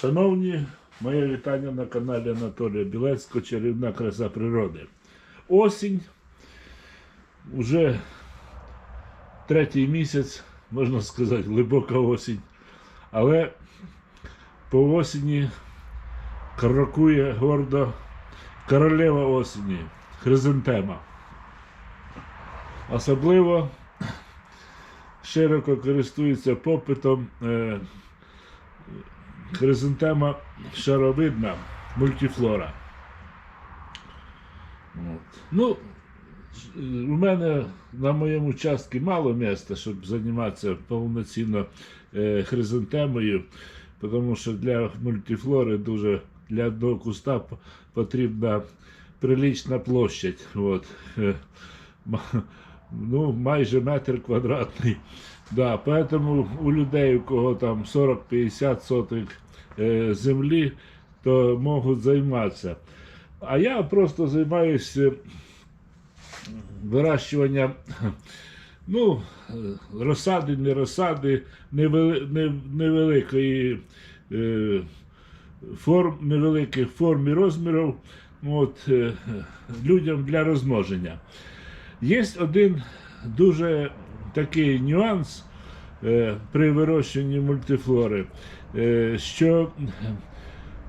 Шановні, моє вітання на каналі Анатолія Білецького Чарівна краса природи. Осінь. Уже третій місяць, можна сказати, глибока осінь. Але по осені крокує гордо королева осені, хризантема. Особливо широко користується попитом е, хризантема шаровидна мультифлора. От. Ну, у мене на моєму участку мало місця, щоб займатися повноцінно е, хризантемою, тому що для мультифлори дуже для одного куста потрібна прилична площадь. От. Е, Ну, майже метр квадратний. Да, поэтому у людей, у кого там 40-50 сотих е, землі, то можуть займатися. А я просто займаюся вирощуванням ну, е, розсади, не розсади, невели- невеликої е, форм, невеликих форм і розмірів от, е, людям для розмноження. Є один дуже такий нюанс е, при вирощуванні мультифлори, е, що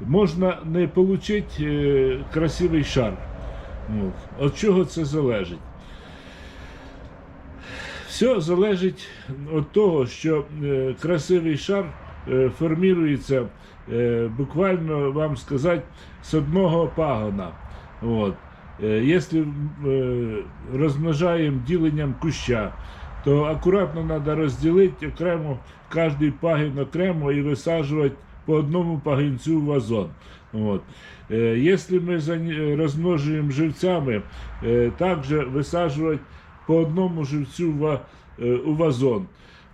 можна не отримати е, красивий шар. От. От чого це залежить? Все залежить від того, що красивий шар формується е, буквально вам сказати з одного пагона. От. Е, Якщо е, розмножаємо діленням куща, то акуратно треба розділити окремо кожний пагін окремо і висаджувати по одному пагінцю в вазон. От. Е, Якщо ми розмножуємо живцями, е, також висаджувати по одному живцю у вазон.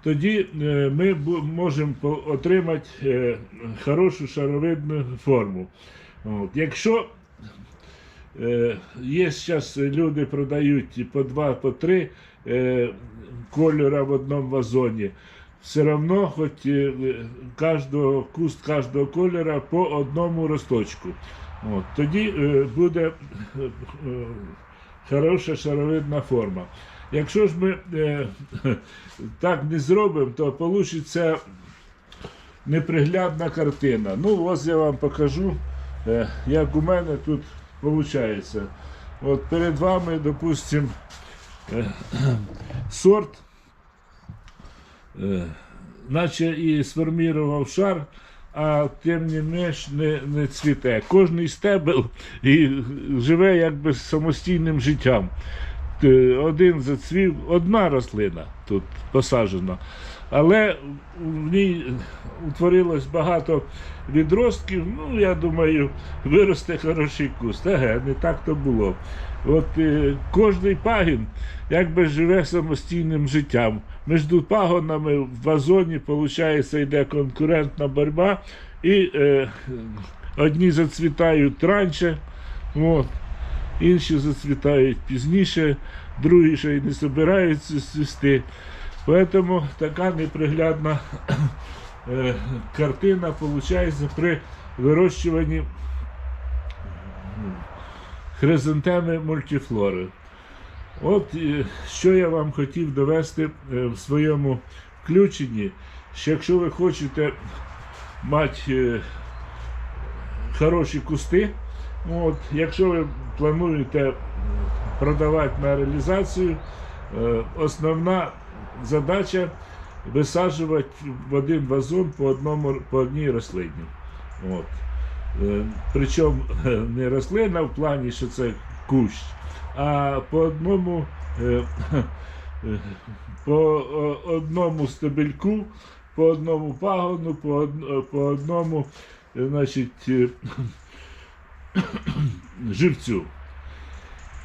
Тоді ми можемо отримати хорошу шаровидну форму. От. Якщо Є зараз люди продають по два, по три е, кольора в одному вазоні. Все одно, хоч е, кожного, куст кожного кольора по одному росточку. От, тоді е, буде е, е, хороша шаровидна форма. Якщо ж ми е, так не зробимо, то вийде неприглядна картина. Ну, ось я вам покажу, е, як у мене тут виходить. От перед вами, допустим, е, сорт, е, наче і сформував шар, а тим не менш не, не цвіте. Кожний стебел і живе якби самостійним життям. Т- Один зацвів, одна рослина тут посаджена. Але в ній утворилось багато відростків. Ну, я думаю, виросте хороший куст. Еге, не так то було. От е, кожний пагін якби живе самостійним життям. Між пагонами в вазоні, виходить, йде конкурентна боротьба, і е, одні зацвітають раніше, от, інші зацвітають пізніше, другі ще й не збираються цвісти. Поэтому така неприглядна е, картина виходить при вирощуванні хризантеми мультифлори. От е, що я вам хотів довести е, в своєму включенні, що якщо ви хочете мати хороші кусти, от, якщо ви плануєте продавати на реалізацію, е, основна задача висаджувати в один вазон по, одному, по одній рослині. От. Е, Причому е, не рослина в плані, що це кущ, а по одному, по одному стебельку, по одному пагону, по, од- по одному значить, е, живцю.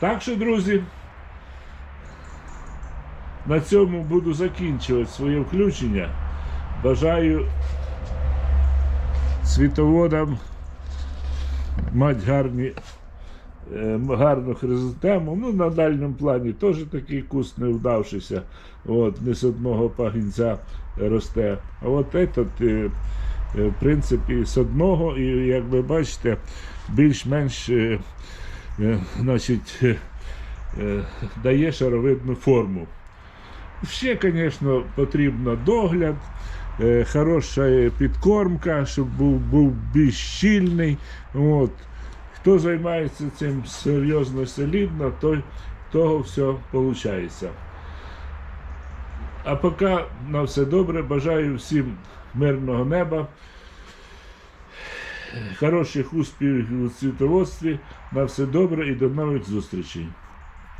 Так що, друзі, на цьому буду закінчувати своє включення. Бажаю світоводам мати гарні, е, гарну хризантему. Ну, на дальньому плані теж такий куст не вдавшися. От, не з одного пагінця росте. А от этот, е, в принципі, з одного, і як ви бачите, більш-менш е, е, значить, е, е, дає шаровидну форму. Ще, звісно, потрібно догляд, е, хороша підкормка, щоб був, був більш щільний. От. Хто займається цим серйозно, солідно, той того все виходить. А поки на все добре, бажаю всім мирного неба, хороших успіхів у світоводстві. На все добре і до нових зустрічей.